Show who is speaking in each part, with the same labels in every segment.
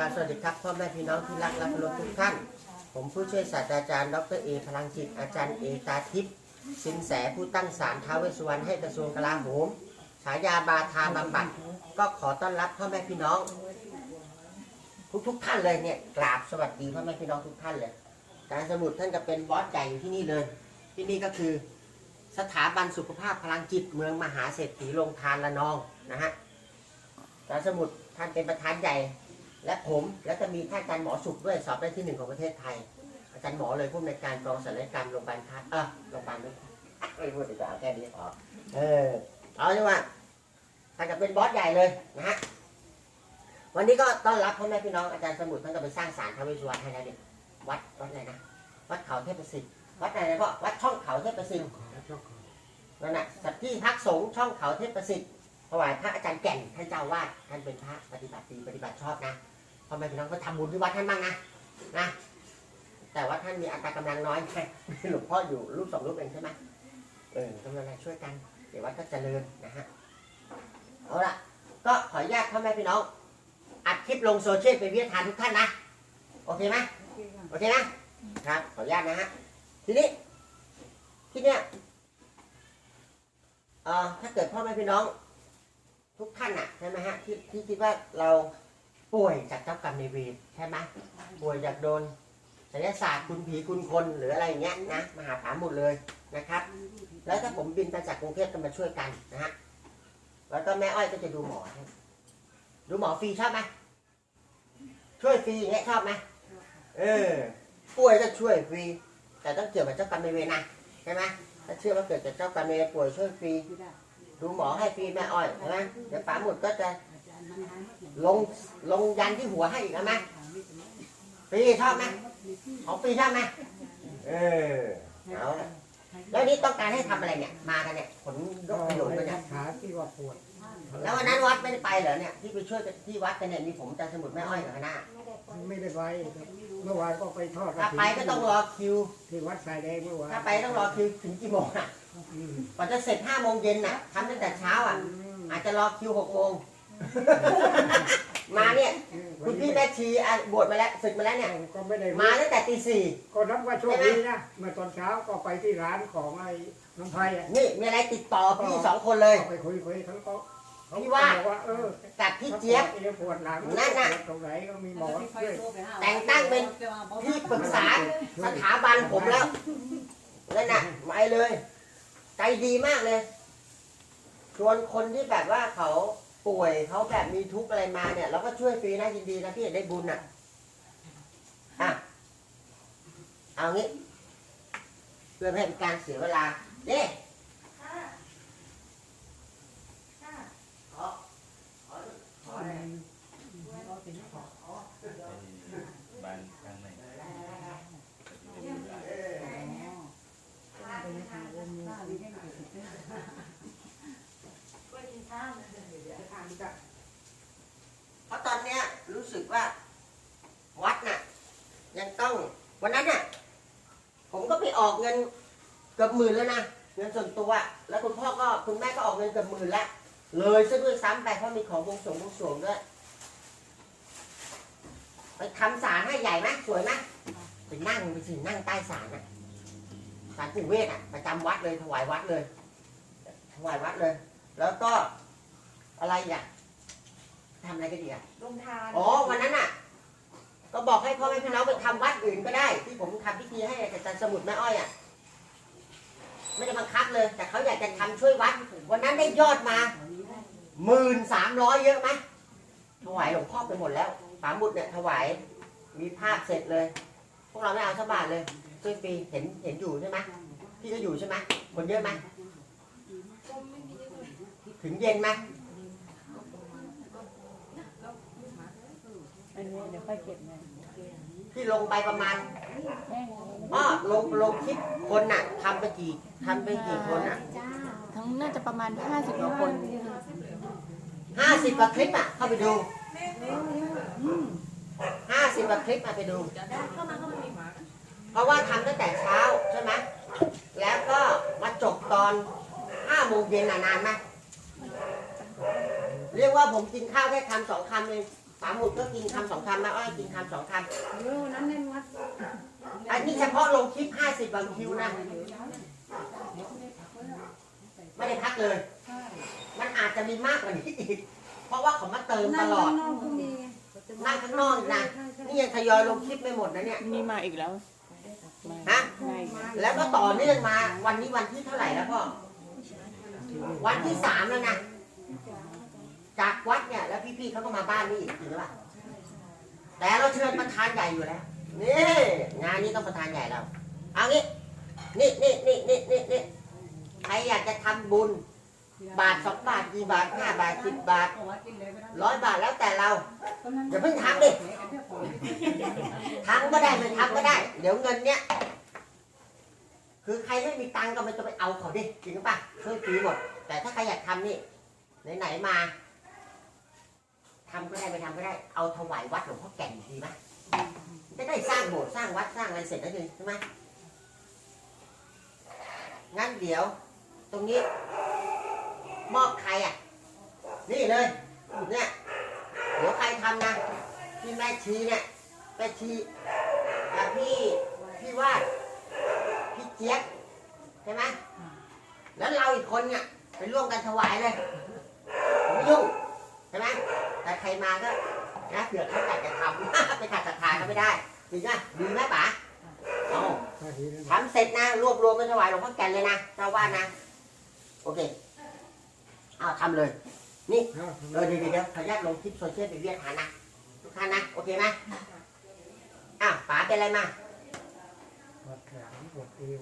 Speaker 1: การสวัสดีครับพ่อแม่พี่น้องที่รักและเคารพทุกท่าน ผมผู้ช่วยศาสตราจารย์ดรเอพลังจิตอาจารย์เอตาทิพย์สินแสผู้ตั้งศาลท้าวเวสสุวรรณให้กระทรวงกลาโหมฉายาบาทาบำบัดก็ขอต้อนรับพ่อแม่พี่น้อง ทุกทุกท่านเลยเนี่ยกราบสวัสดีพ่อแม่พี่น้องทุกท่านเลยอาจารย์สมุทรท่านก็เป็นบอสใหญ่อยู่ที่นี่เลย ที่นี่ก็คือสถาบันสุขภาพพลังจิตเมืองมหาเศรษฐีโรงทานละนองนะฮะอาจารย์สมุทรท่านเป็นประธานใหญ่ และผมและจะมีท่านอาจารย์หมอสุขด้วยสอบได้ที่หนึ่งของประเทศไทย อาจารย์หมอเลยผู้อำนวยการกองศัลยกรรมโรงพยาบาลทัดเออโรงพยาบาลไม่ไม่พูดดีกว่าเอาแค่นี้พอเออเอาเลยว่าท่านจะเป็นบอสใหญ่เลยนะฮะวันนี้ก็ต้อนรับพ่อแม่พี่น้องอาจารย์สมุทรท่านก็ไปสร้างศาลท้าวเวสสุวรรณให้แล้วเนี่ยวัดวัดอะไรนะวัดเขาเทพประสิทธิ์วัดอะไรนะพ่อวัดช่องเขาเทพประสิทธิ์นั่นน่ะสัตที่พักสงฆ์ช่องเขาเทพประสิทธิ์ถวายพระอาจารย์แก่นท่านเจ้าวาดท่านเป็นพระปฏิบัติดีปฏิบัติชอบนะ พ่อแม่พี่น้องก็ทำบุญที่วัดท่านบ้างนะนะ แต่ว่าท่านมีอัตรากำลังน้อยไงหลวงพ่ออยู่รูปสองรูปเองใช่ไหมเออกำลังช่วยกัน เดี๋ยววัดก็เจริญนะฮะเอาละก็ขออนุญาตพ่อแม่พี่น้องอัดคลิปลงโซเชียลเป็นวิทยาทานทุกท่านนะโอเคไหมโอเคนะครับขออนุญาตนะฮะทีนี้ที่เนี้ยเอ่อถ้าเกิดพ่อแม่พี่น้อง ทุกท่านอะใช่ไหมฮะที่ที่คิดว่าเรา ป่วยจากเจ้ากรรมในายเวรใช่ไหมป่วยจากโดนศิลศาสตร์คุณผีคุณคนหรืออะไรอย่างเงี้ยนะมาหาถามหมดเลยนะครับ แล้วถ้าผมบินมาจากกรุงเทพก็มาช่วยกันนะฮะแล้วก็แม่อ้อยก็จะดูหมอให้ดูหมอฟรีชอบไหมช่วยฟรีอย่างเงี้ยชอบไหมเออป่วยก็ช่วยฟรีแต่ต้องเกี่ยวกับเจ้ากรรมในายเวรนะใช่ไหมถ้าเชื่อว่าเกิดจากเจ้ากรรมในายเวรป่วยช่วยฟรีดูหมอให้ฟรีแม่อ้อยใช่ไหมเดี๋ยวป๋าหมดก็จะ ลงลงยันที่หัวให้อีกนะไหมฟรีชอบไหมของฟรีชอบไหมเออเอาละแล้วนี่ต้องการให้ทำอะไรเนี่ย มากันเนี่ยผลยกประโยชน์กันเนี่ย
Speaker 2: ขาที่ว่าปวด
Speaker 1: แล้ววันนั้นวัดไม่ได้ไปเหรอเนี่ยที่ไปช่วยกันที่วัดกันเนี่ยมีผมอาจารย์สมุดแม่อ้อยกับคณะ
Speaker 2: ไม่ได้ไปเมื่อวานก็ไปทอดกระ
Speaker 1: ถ้า
Speaker 2: ถิ่น
Speaker 1: ไปก็ต้องรอคิว
Speaker 2: ที่วัดสายแดงเมื่อวาน
Speaker 1: ถ้าไปต้องรอคิวถึงกี่โมงอะ
Speaker 2: อืม
Speaker 1: กว่าจะเสร็จห้าโมงเย็นน่ะทำตั้งแต่เช้าอะอาจจะรอคิวหกโมง มาเนี่ยคุณพี่แม่ชีอะบวชมาแล้วศึกมาแล้วเนี่ย
Speaker 2: ก็ไม่ได้
Speaker 1: มาตั้งแต่ตีสี่
Speaker 2: ก็นับว่าโชคดีนะเมื่อตอนเช้าก็ไปที่ร้านของไอ้น้องไพอะ
Speaker 1: นี่มีอะไรติดต่อพี่สองคนเลย
Speaker 2: ก็ไปคุยคุยเขาก็เขา
Speaker 1: พี่ว่า
Speaker 2: บอกว่าเออ
Speaker 1: กับพี่เจี๊ยบ
Speaker 2: ถ้าปวดเอวปวดหลัง
Speaker 1: นั่นน่ะ
Speaker 2: ปวดตรงไหนก็มีหมอช่วย
Speaker 1: แต่งตั้งเป็นที่ปรึกษาสถาบันผมแล้วนั่นน่ะไปเลย ใจดีมากเลย ชวนคนที่แบบว่าเขา ป่วยเขาแบบมีทุกข์อะไรมาเนี่ย เราก็ช่วยฟรีนะยินดีนะพี่ได้บุญอะอะเอางี้เพื่อไม่ให้เป็นการเสียเวลาเด้ขอขอขออะไร
Speaker 3: บ้านข้างใน
Speaker 1: เพราะตอนเนี้ยรู้ สึกว่า วัดน่ะ ยังต้อง วันนั้นน่ะ ผมก็ไปออกเงินเกือบหมื่นแล้วนะเงินส่วนตัว แล้วคุณพ่อก็คุณแม่ก็ออกเงินเกือบหมื่นล้วเลยซะด้วยซ้ำไปเพราะมีของวงสงวงสวงด้วยไปทำศาลให้ใหญ่ไหมสวยไหมไปนั่งไปสินั่งใต้ศาลน่ะศาลปู่เวทอะประจำวัดเลยถวายวัดเลย ถวายวัดเลย แล้วก็อะไรอะ ทำอะไรก็ดีอะ
Speaker 4: ลงทาน
Speaker 1: อ๋อวันนั้นอะ ก็บอกให้พ่อแม่พี่น้องไปทำวัดอื่นก็ได้ ที่ผมทำพิธีให้อาจารย์สมุดแม่อ้อยอะ ไม่ได้บังคับเลย แต่เขาอยากจะทำช่วยวัด วันนั้นได้ยอดมาหมื่นสามร้อยเยอะไหมถวายหลวงพ่อไปหมดแล้วป๋ามุดเนี่ยถวาย มีภาพเสร็จเลย พวกเราไม่เอาสักบาทเลยช่วยฟรีเห็นเห็นอยู่ใช่ไหมพี่ก็อยู่ใช่ไหมคนเยอะไหมถึงเย็นไหม
Speaker 4: อันนี้เดี๋ยวค่อยเก็บเงิน
Speaker 1: ที่ลงไปประมาณอ๋อลงลงคลิปคนน่ะทำไปกี่ทำไปกี่คนอะ
Speaker 5: ทั้งน่าจะประมาณ 50กว่าคน
Speaker 1: ห้าสิบกว่าคลิปอะเข้าไปดูห้าสิบกว่าคลิปอะไปดู เพราะว่าทำตั้งแต่เช้าใช่ไหมแล้วก็มาจบตอนห้าโมงเย็นอะนานไหมเรียกว่าผมกินข้าวแค่คำสองคำเอง ป๋าหมุดก็กินคำสองคำแม่อ้อยกินคำสองค
Speaker 4: เออนั้นแน่นวัดำ
Speaker 1: อันนี้เฉพาะลงคลิป50บางคิวนะไม่ได้พักเลย มันอาจจะมีมากกว่านี้อีกเพราะว่าเขามาเติมต
Speaker 4: นั่ง
Speaker 1: ลอ
Speaker 4: ข้า
Speaker 1: ด
Speaker 4: งนอกก็มี
Speaker 1: นั่งข้างนอกอีกนะนี่ยังทยอยลงคลิปไม่หมดนะเนี่ย
Speaker 5: มีมาอีกแล้วมา
Speaker 1: ฮะ
Speaker 5: มาอีกแล้ว
Speaker 1: แล้วก็ต่อเนื่องมา วันนี้วันที่เท่าไหร่แล้วพ่อวันที่สามแล้วนะ จากวัดเนี่ยแล้วพี่ๆเขาก็มาบ้านนี่อีกจริงหรือเปล่าแต่เราเชิญประธานใหญ่อยู่แล้วนี่งานนี้ต้องประธานใหญ่เราเอางี้นี่นี่นี่นี่นี่นี่ใครอยากจะทำบุญ บาทสองบาทกี่บาทห้าบาทสิบบาทร้อยบาทแล้วแต่เราอย่าเพิ่งทำดิทำก็ได้ไม่ทำก็ได้ เดี๋ยวเงินเนี้ยคือใครไม่มีตังก็ไม่ต้องไปเอาเขาดิจริงป่ะช่วยฟรีหมดแต่ถ้าใครอยากทำนี่ไหนๆมา ทำก็ได้ไม่ทำก็ได้ เอาถวายวัดหลวงพ่อแก่นดีไหมจะได้สร้างโบสถ์สร้างวัดสร้างอะไรเสร็จแล้วใช่ไหมงั้นเดี๋ยว ตรงนี้ มอบใครอะ นี่เลยเนี่ยเดี๋ยวใครทำนะพี่แม่ชีเนี่ยแม่ชีอะพี่พี่วาดพี่เจี๊ยบใช่ไหมแล้วเราอีกคนเนี่ยไปร่วมกันถวายเลยไม่ยุ่งใช่ไหม แต่ใครมาก็นะเผื่อเขาอยากจะทำ ไปขัดศรัทธาก็ไม่ได้จริงไหมดีไหมป๋าเอา
Speaker 2: ถ้าทีนั้น
Speaker 1: ทำเสร็จนะ รวบรวมไปถวายหลวงพ่อแก่นเลยนะเจ้าว่านะ โอเคเอาทำเลย
Speaker 2: เอา
Speaker 1: เออเดี๋ยวเดี๋ยวเดี๋ยวขออนุญาตลงคลิปโซเชียลไปเวียดหานะทุกท่านนะ โอเคไหมอ้าวป๋าเป็นอะไรมา
Speaker 2: ปวดแขนปวดเอว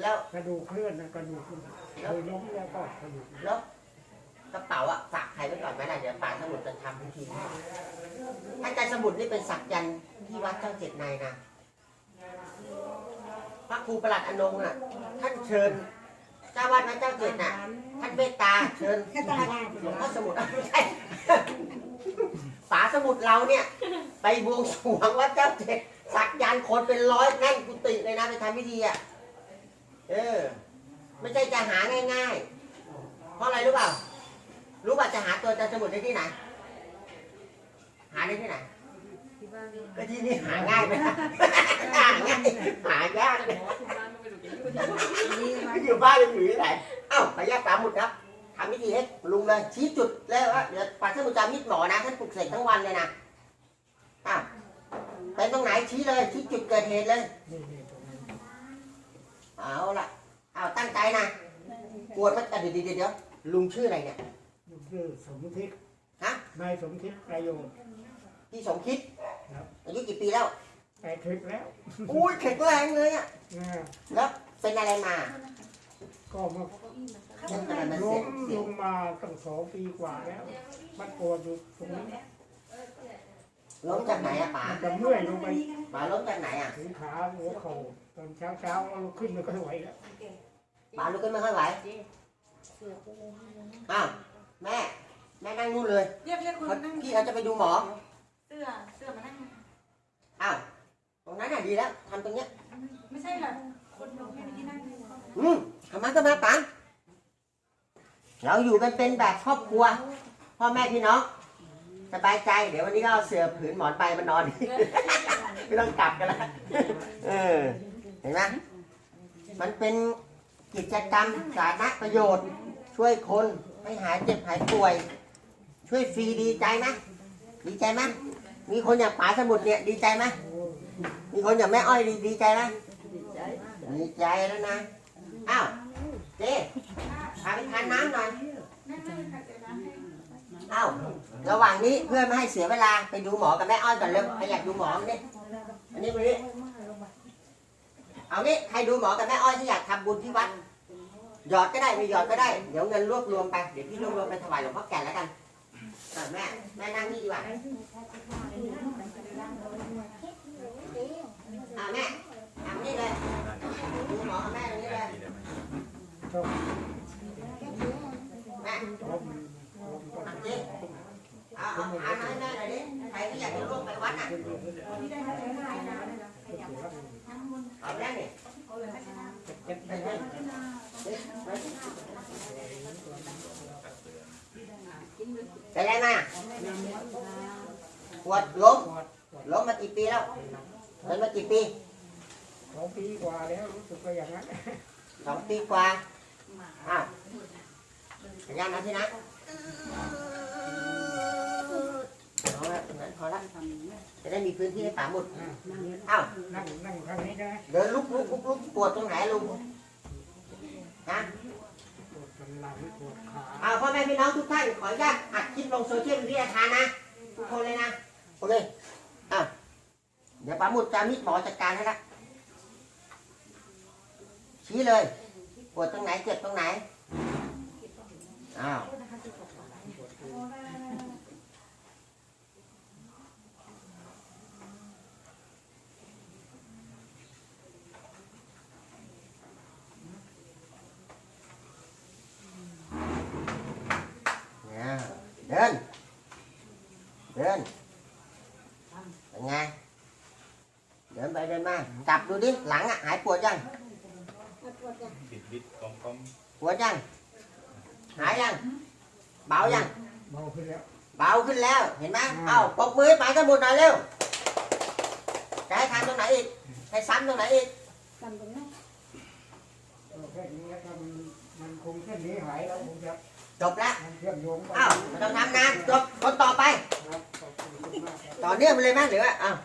Speaker 1: แล้ว
Speaker 2: กระดูกเคลื่อนนะกระดูกเคยล้มแล้วก็กระดูก
Speaker 1: แล้วกระเป๋าอะฝาก ใครไว้ก่อนไหมนะเดี๋ยวป่าสมุดจะทำพิธีให้ท่านอาจารย์สมุดนี่เป็นสักยันต์ที่วัดเจ้าเจ็ดนายนะพระครูประหลัดอนงค์น่ะ ท่านเชิญเจ้าวัดวัดเจ้าเจ็ดน่ะ ท่านเมตตาเชิญหลวงพ่อสมุดไม่ใช่ป๋าสมุดเราเนี่ย ไปบวงสรวงวัดเจ้าเจ็ดสักยันคนเป็นร้อยแน่นกุฏิเลยนะไปทำพิธีอะเออ ไม่ใช่จะหาง่ายๆ เพราะอะไรรู้เปล่า รู้ป่ะจะหาตัวอาจารย์สมุดได้ที่ไหน หาได้ที่ไหนก็ที่นี่หาง่ายไหมหาง่ายหายากเลยอยู่บ้านยังอยู่ที่ไหนเอ้าพยาตามหมุดครับทำพิธีให้ลุงเลยชี้จุดแล้วว่าเดี๋ยวปัดสมุดจามิดหมอนะท่านปลุกเสกทั้งวันเลยนะอ้าวเป็นตรงไหนชี้เลยชี้จุดเกิดเหตุเลย
Speaker 2: นี่นี่ตรงนี้
Speaker 1: เอาละเอาตั้งใจนะกวดมันอะเดี๋ยวเดี๋ยวเดี๋ยวลุงชื่ออะไรเนี่ย
Speaker 2: ลูก ชื่อสมคิด
Speaker 1: ฮะ
Speaker 2: นายสมคิดประโยชน์
Speaker 1: พี่สมคิด
Speaker 2: ครับ
Speaker 1: อายุกี่ปีแล้ว
Speaker 2: แปดทิศแล้ว
Speaker 1: อุ้ยแข็งแรงเลยอะ
Speaker 2: นะ
Speaker 1: แล้วเป็นอะไรมา
Speaker 2: ก็มา
Speaker 1: เรื่องอะไรมัน
Speaker 2: ล
Speaker 1: เสีย
Speaker 2: ง
Speaker 1: เสี
Speaker 2: ล
Speaker 1: ย
Speaker 2: งมาตั้งสองปีกว่าแล้วมันปวดอยู่ตรงนี้
Speaker 1: ล้มจากไหนอะป๋า
Speaker 2: มันจะเมื่อยลงไป
Speaker 1: ป๋าล้มจากไหนอะ
Speaker 2: ถึงขาหัวเข่าตอนเช้าเช้าๆลุกขึ้นไม่ค่อยไหวแล้ว
Speaker 1: ป๋าลุกขึ้นไม่ค่อยไหวอ้าว แม่ แม่นั่งนู่นเลย
Speaker 4: เรียกเรียกคน
Speaker 1: เขา
Speaker 4: นั่ง
Speaker 1: พี่เขาจะไปดูหมอ
Speaker 4: เสื้อเสื้อมานั่ง
Speaker 1: อ้าว ตรงนั้นน่ะดีแล้วทำตรงเนี้ย
Speaker 4: ไม่ใช่แบบคนลงให้ที่นั่ง
Speaker 1: อืมทำมาก็มาป๋าเราอยู่กันเป็นแบบครอบครัว พ่อแม่พี่น้อง สบายใจ เดี๋ยววันนี้ก็เอาเสือผืนหมอนไปมานอน ไม่ต้องกลับกันแล้วเออ เห็นไหมมันเป็นกิจกรรมสาธารณประโยชน์ ช่วยคน ให้หายเจ็บหายป่วย ช่วยฟรีดีใจไหมดีใจไหมมีคนอย่างป๋าสมุทรเนี่ยดีใจไหมมีคนอย่างแม่อ้อยดีดีใจไหมดีใจแล้วนะอ้าวเจ๊พาไปทานน้ำหน่อย
Speaker 4: เอ้า
Speaker 1: วระหว่างนี้เพื่อไม่ให้เสียเวลาไปดูหมอกับแม่อ้อยก่อนเร็วใครอยากดูหมอเนี่ยอันนี้ไปนี่เอางี้ใครดูหมอกับแม่อ้อยที่อยากทำบุญที่วัด หยอดก็ได้ไม่หยอดก็ได้ เดี๋ยวเงินรวบรวมไป เดี๋ยวพี่รวบรวมไปถวายหลวงพ่อแก่นแล้วกันอะแม่ แม่นั่งนี่ดีกว่าอะแม่ทำนี่เลยดูหมอกับแม่ตรงนี้เลยแม่
Speaker 2: ล้มล้มก็
Speaker 1: ทำจริงเอาเอาเอาให้แม่หน่อยดิใครที่อยากจะร่วมไปวัดอะเอาแม่นี่ไปเลย ไปเลยมา
Speaker 2: น้ำมัน
Speaker 1: ปวดล้ม
Speaker 2: ปวดปวด
Speaker 1: ล้มมากี่ปีแล้วเป็นมากี่ปี
Speaker 2: สองปีกว่าแล้วรู้สึกว่าอย่างนั้น
Speaker 1: สองปีกว่าอ้าวพยายามนะพี่นะเอาละตรงนั้นพอละจะได้มีพื้นที่ให้ป่าหมด
Speaker 2: อะ
Speaker 1: อ้าว
Speaker 2: นั่งนั่งข้างนี้ได้ไหม
Speaker 1: เดินลุกลุกลุกลุกปวดตรงไหนลุงนะ
Speaker 2: ปวดสันหลังปวดขา
Speaker 1: อ้าวพ่อแม่พี่น้องทุกท่านขออนุญาตอัดคลิปลงโซเชียลมีเดียทานนะ ทุกคนเลยนะ โอเคอ้าวเดี๋ยวป่าหมุดจะมิดหมอจัดการให้ละชี้เลย ปวดตรงไหนเจ็บตรงไหนอ้าว Nè, đến đến เป็นไงเดินไปเดินมา จับดูดิ หลังอะหายปวดยัง
Speaker 3: บิดบิดกลมกลม
Speaker 1: ปวดยัง หายยัง เบายัง
Speaker 2: เบาขึ้นแล้ว
Speaker 1: เบาขึ้นแล้ว เห็นไหม
Speaker 2: อืม
Speaker 1: เอ้าปรบมือให้ไปกันหมดหน่อยเร็วจะให้ทำตรงไหนอีก ให้ซ้ำตรงไหนอีก
Speaker 2: เออแค่นี้แล้วก็มันมันคงเส้นนี้หายแล้วคงจะ
Speaker 1: จบแล้ว
Speaker 2: มันเชื่อมโยงกัน
Speaker 1: เอ้าไม่ต้องทำนานจบคนต่อไป
Speaker 2: ครับขอบคุณมากครับ
Speaker 1: ต่อเนื่องไปเลยไหมหรือว่าอ้าว